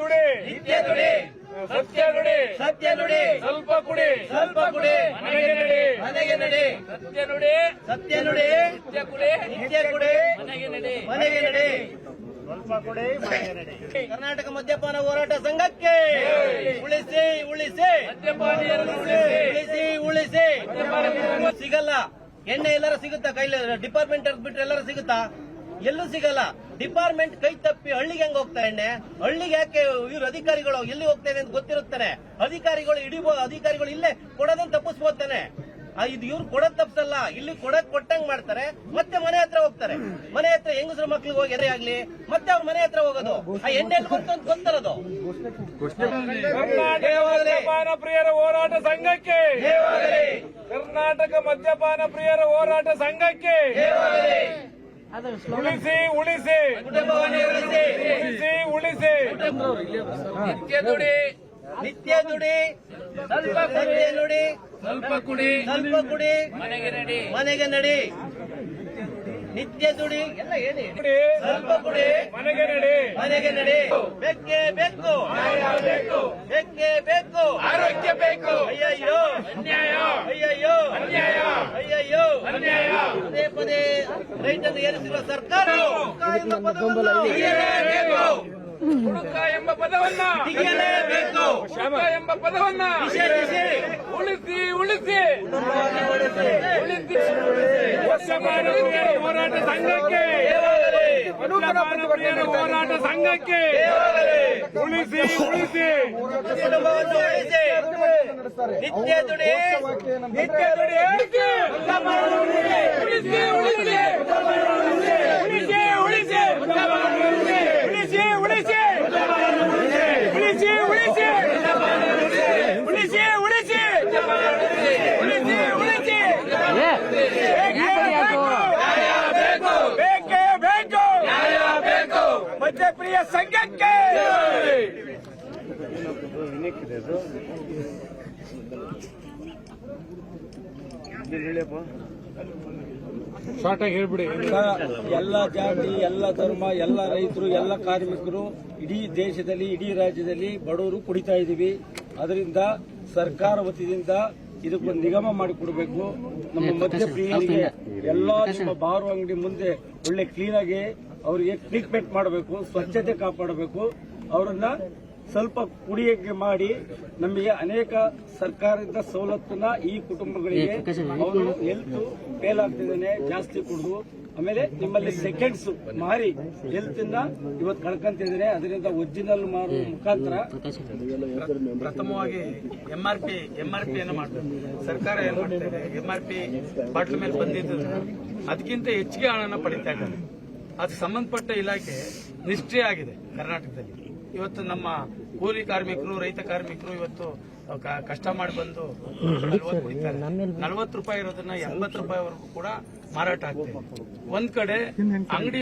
ದುಡಿ ನಿತ್ಯ ದುಡಿ ಸತ್ಯ ನುಡಿ. ಸತ್ಯ ನುಡಿ. ಸ್ವಲ್ಪ ಕುಡಿ. ಸ್ವಲ್ಪ ಕುಡಿ. ಮನೆಗೆ ನಡಿ. ಮನೆಗೆ ನಡಿ. ಸತ್ಯ ನುಡಿ. ಸತ್ಯ ನುಡಿ. ನಿತ್ಯ ಕುಡಿ. ನಿತ್ಯ ಕುಡಿ. ಮನೆಗೆ ನಡಿ. ಮನೆಗೆ ನಡಿ. ಕರ್ನಾಟಕ ಮದ್ಯಪಾನ ಹೋರಾಟ ಸಂಘಕ್ಕೆ ಉಳಿಸಿ ಉಳಿಸಿ. ಉಳಿಸಿ. ಉಳಿಸಿ ಸಿಗಲ್ಲ. ಎಣ್ಣೆ ಎಲ್ಲರೂ ಸಿಗುತ್ತಾ? ಕೈಲಿ ಡಿಪಾರ್ಟ್ಮೆಂಟ್ ಬಿಟ್ಟರೆ ಎಲ್ಲರೂ ಸಿಗುತ್ತಾ? ಎಲ್ಲೂ ಸಿಗಲ್ಲ. ಡಿಪಾರ್ಟ್ಮೆಂಟ್ ಕೈ ತಪ್ಪಿ ಹಳ್ಳಿಗೆ ಹೆಂಗ್ ಹೋಗ್ತಾ ಎಣ್ಣೆ ಹಳ್ಳಿಗೆ ಯಾಕೆ ಇವ್ರ ಅಧಿಕಾರಿಗಳು ಎಲ್ಲಿ ಹೋಗ್ತಾ ಇದೆ ಅಂತ ಗೊತ್ತಿರುತ್ತಾನೆ? ಅಧಿಕಾರಿಗಳು ಇಡೀ ಅಧಿಕಾರಿಗಳು ಇಲ್ಲೇ ಕೊಡೋದನ್ನ ತಪ್ಪಿಸ್ಬೋತಾನೆ ಆ, ಇದು ಇವ್ರು ಕೊಡೋದ್ ತಪ್ಸಲ್ಲ. ಇಲ್ಲಿ ಕೊಡಕ್ ಕೊಟ್ಟಂಗ್ ಮಾಡ್ತಾರೆ. ಮತ್ತೆ ಮನೆ ಹತ್ರ ಹೋಗ್ತಾರೆ. ಮನೆ ಹತ್ರ ಹೆಂಗಸರು ಮಕ್ಳಿಗೆ ಹೋಗಿ ಎರೆ ಆಗ್ಲಿ? ಮತ್ತೆ ಅವ್ರ ಮನೆ ಹತ್ರ ಹೋಗೋದು. ಆ ಎಣ್ಣೆ ಎಲ್ಲಿ ಬಂತು ಅಂತ ಗೊತ್ತಿರೋದು. ಕರ್ನಾಟಕ ಮದ್ಯಪಾನ ಪ್ರಿಯರ ಹೋರಾಟ ಸಂಘಕ್ಕೆ. ಕರ್ನಾಟಕ ಮದ್ಯಪಾನ ಪ್ರಿಯರ ಹೋರಾಟ ಸಂಘಕ್ಕೆ. ಉಳಿಸಿ ಉಳಿಸಿ ಉಳಿಸಿ. ಉಳಿಸಿ ಉಳಿಸಿ. ನಿತ್ಯ ದುಡಿ ನಿತ್ಯ ದುಡಿ. ಸತ್ಯ ನುಡಿ. ಸ್ವಲ್ಪ ಕುಡಿ. ಸ್ವಲ್ಪ ಕುಡಿ. ಮನೆಗೆ ನಡಿ. ಮನೆಗೆ ನಡಿ. ನಿತ್ಯ ದುಡಿ. ಎಲ್ಲ ಹೇಳಿ. ಕುಡಿ. ಸ್ವಲ್ಪ ಕುಡಿ. ಮನೆಗೆ ನಡಿ. ಮನೆಗೆ ನಡಿ. ಬೆಕ್ಕೆ ಬೆಕ್ಕು ಬೇಕೇ ಸರ್ಕಾರ ಎಂಬ ಪದವನ್ನ ಎಂಬ ಪದವನ್ನ ಉಳಿಸಿ ಉಳಿಸಿ. ವರ್ಷ ಹೋರಾಟ ಸಂಘಕ್ಕೆ. ಹೋರಾಟ ಸಂಘಕ್ಕೆ. ಉಳಿಸಿ ಉಳಿಸಿ. ನಿತ್ಯ ದುಡಿ ನಿತ್ಯ ದುಡಿ ಉಳಿಸಿ ಉಳಿಸಿ. ಮಧ್ಯಪ್ರಿಯ ಸಂಘಕ್ಕೆ! ಶಾರ್ಟ್ ಆಗಿ ಹೇಳ್ಬಿಡಿ ಎಲ್ಲ ಜಾತಿ ಎಲ್ಲ ಧರ್ಮ ಎಲ್ಲ ರೈತರು ಎಲ್ಲ ಕಾರ್ಮಿಕರು ಇಡೀ ದೇಶದಲ್ಲಿ ಇಡೀ ರಾಜ್ಯದಲ್ಲಿ ಬಡವರು ಕುಡಿತಾ ಇದ್ದೀವಿ. ಅದರಿಂದ ಸರ್ಕಾರ ವತಿಯಿಂದ ಇದಕ್ಕೊಂದು ನಿಗಮ ಮಾಡಿಕೊಡ್ಬೇಕು. ನಮ್ಮ ಮಧ್ಯಪ್ರಿಯರಿಗೆ ಎಲ್ಲಾ ನಿಮ್ಮ ಬಾರು ಅಂಗಡಿ ಮುಂದೆ ಒಳ್ಳೆ ಕ್ಲೀನಾಗಿ ಆಗಿ ಅವರಿಗೆ ಟ್ರೀಟ್ಮೆಂಟ್ ಮಾಡಬೇಕು ಸ್ವಚ್ಛತೆ ಕಾಪಾಡಬೇಕು. ಅವರನ್ನ ಸ್ವಲ್ಪ ಕುಡಿಯಕ್ಕೆ ಮಾಡಿ ನಮಗೆ ಅನೇಕ ಸರ್ಕಾರದ ಸವಲತ್ತನ್ನ ಈ ಕುಟುಂಬಗಳಿಗೆ ಅವರು ಹೆಲ್ತ್ ಫೇಲ್ ಆಗ್ತಿದ್ದಾನೆ ಜಾಸ್ತಿ ಕುಡಿದು. ಆಮೇಲೆ ನಿಮ್ಮಲ್ಲಿ ಸೆಕೆಂಡ್ಸ್ ಮಾರಿ ಹೆಲ್ತ್ ಇಂದ ಇವತ್ತು ಕಳ್ಕೊಂತಿದ್ದಾರೆ ಅದರಿಂದ ಒರಿಜಿನಲ್ ಮಾರುವ ಮುಖಾಂತರ ಪ್ರಥಮವಾಗಿ ಎಂಆರ್ ಪಿ ಎಂಆರ್ ಪಿ ಅನ್ನು ಮಾಡ್ತಾರೆ ಸರ್ಕಾರ ಏನ್ ಮಾಡ್ತಾರೆ ಇದೆ? ಎಂಆರ್ ಪಿ ಬಾಟ್ಲ್ ಮೇಲೆ ಬಂದಿದ್ದು ಅದಕ್ಕಿಂತ ಹೆಚ್ಚಿಗೆ ಹಣನ ಪಡಿತಾ ಇದ್ದಾರೆ. ಅದಕ್ಕೆ ಸಂಬಂಧಪಟ್ಟ ಇಲಾಖೆ ನಿಷ್ಠೆ ಆಗಿದೆ ಕರ್ನಾಟಕದಲ್ಲಿ. ಇವತ್ತು ನಮ್ಮ ಕೂಲಿ ಕಾರ್ಮಿಕರು, ರೈತ ಕಾರ್ಮಿಕರು ಇವತ್ತು ಕಷ್ಟ ಮಾಡಿ ಬಂದು ನಲವತ್ತು ರೂಪಾಯಿ ಇರೋದನ್ನ ಎಂಬತ್ತು ರೂಪಾಯಿವರೆಗೂ ಕೂಡ ಮಾರಾಟ ಆಗ್ತದೆ ಒಂದ್ ಕಡೆ ಅಂಗಡಿ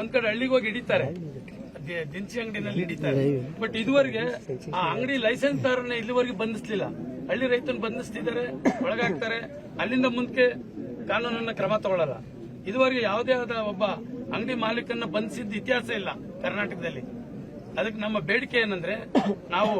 ಒಂದ್ ಕಡೆ ಹಳ್ಳಿಗೆ ಹೋಗಿ ಹಿಡಿತಾರೆ. ದಿನಸಿ ಅಂಗಡಿನಲ್ಲಿ ಹಿಡಿತಾರೆ. ಬಟ್ ಇದುವರೆಗೆ ಆ ಅಂಗಡಿ ಲೈಸೆನ್ಸ್ ದಾರನ್ನ ಇಲ್ಲಿವರೆಗೆ ಬಂಧಿಸಲಿಲ್ಲ. ಹಳ್ಳಿ ರೈತನ ಬಂಧಿಸ್ತಿದ್ದಾರೆ, ಒಳಗಾಗ್ತಾರೆ. ಅಲ್ಲಿಂದ ಮುಂದಕ್ಕೆ ಕಾನೂನನ್ನ ಕ್ರಮ ತಗೊಳ್ಳಲ್ಲ. ಇದುವರೆಗೆ ಯಾವುದೇ ಆದ ಒಬ್ಬ ಅಂಗಡಿ ಮಾಲೀಕನ್ನ ಬಂಧಿಸಿದ್ದ ಇತಿಹಾಸ ಇಲ್ಲ ಕರ್ನಾಟಕದಲ್ಲಿ. ಅದಕ್ಕೆ ನಮ್ಮ ಬೇಡಿಕೆ ಏನಂದ್ರೆ ನಾವು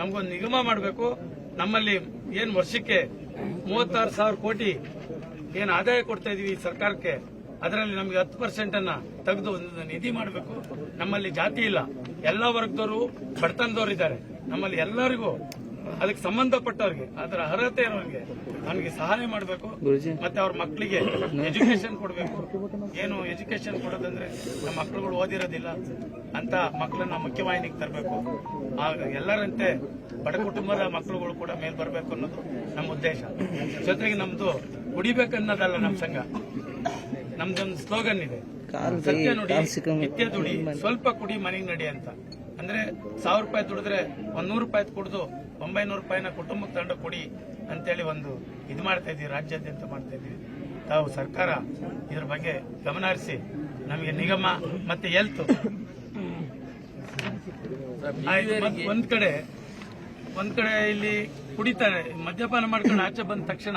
ನಮಗೊಂದು ನಿಗಮ ಮಾಡಬೇಕು. ನಮ್ಮಲ್ಲಿ ಏನ್ ವರ್ಷಕ್ಕೆ ಮೂವತ್ತಾರು ಸಾವಿರ ಕೋಟಿ ಏನ್ ಆದಾಯ ಕೊಡ್ತಾ ಇದೀವಿ ಸರ್ಕಾರಕ್ಕೆ, ಅದರಲ್ಲಿ ನಮಗೆ ಹತ್ತು ಪರ್ಸೆಂಟ್ ಅನ್ನ ತೆಗೆದು ಒಂದು ನಿಧಿ ಮಾಡಬೇಕು. ನಮ್ಮಲ್ಲಿ ಜಾತಿ ಇಲ್ಲ. ಎಲ್ಲ ವರ್ಗದವರು ಬಡತನದವರು ಇದ್ದಾರೆ ನಮ್ಮಲ್ಲಿ ಎಲ್ಲರಿಗೂ ಅದಕ್ಕೆ ಸಂಬಂಧಪಟ್ಟವ್ರಿಗೆ ಅದರ ಅರ್ಹತೆ ಇರೋರಿಗೆ ನನಗೆ ಸಹಾಯ ಮಾಡಬೇಕು. ಮತ್ತೆ ಅವ್ರ ಮಕ್ಕಳಿಗೆ ಎಜುಕೇಶನ್ ಕೊಡಬೇಕು. ಏನು ಎಜುಕೇಶನ್ ಕೊಡೋದಂದ್ರೆ ನಮ್ಮ ಮಕ್ಕಳುಗಳು ಓದಿರೋದಿಲ್ಲ ಅಂತ ಮಕ್ಕಳನ್ನ ಮುಖ್ಯವಾಹಿನಿಗೆ ತರಬೇಕು. ಆಗ ಎಲ್ಲರಂತೆ ಬಡ ಕುಟುಂಬದ ಮಕ್ಕಳುಗಳು ಕೂಡ ಮೇಲ್ ಬರಬೇಕು ಅನ್ನೋದು ನಮ್ಮ ಉದ್ದೇಶ. ಜೊತೆಗೆ ನಮ್ದು ಕುಡಿಬೇಕನ್ನೋದಲ್ಲ ನಮ್ಮ ಸಂಘ. ನಮ್ದೊಂದು ಸ್ಲೋಗನ್ ಇದೆ. ಸತ್ಯ ನುಡಿ ನಿತ್ಯ ದುಡಿ ಸ್ವಲ್ಪ ಕುಡಿ ಮನೆಗೆ ನಡಿ ಅಂತ. ಅಂದ್ರೆ ಸಾವಿರ ರೂಪಾಯಿ ದುಡಿದ್ರೆ ಒಂದ್ ನೂರು ರೂಪಾಯಿ ಕುಡಿದು ಒಂಬೈನೂರು ರೂಪಾಯಿನ ಕುಟುಂಬಕ್ಕೆ ತಗೊಂಡು ಕೊಡಿ ಅಂತೇಳಿ ಒಂದು ಇದು ಮಾಡ್ತಾ ಇದ್ದೀವಿ ರಾಜ್ಯಾದ್ಯಂತ ಮಾಡ್ತಾ ಇದ್ದೀವಿ. ತಾವು ಸರ್ಕಾರ ಇದ್ರ ಬಗ್ಗೆ ಗಮನ ಹರಿಸಿ ನಮಗೆ ನಿಗಮ ಮತ್ತೆ ಹೆಲ್ತ್ ಒಂದ್ ಕಡೆ ಒಂದ್ ಕಡೆ ಇಲ್ಲಿ ಕುಡಿತಾರೆ ಮದ್ಯಪಾನ ಮಾಡ್ಕೊಂಡು ಆಚೆ ಬಂದ ತಕ್ಷಣ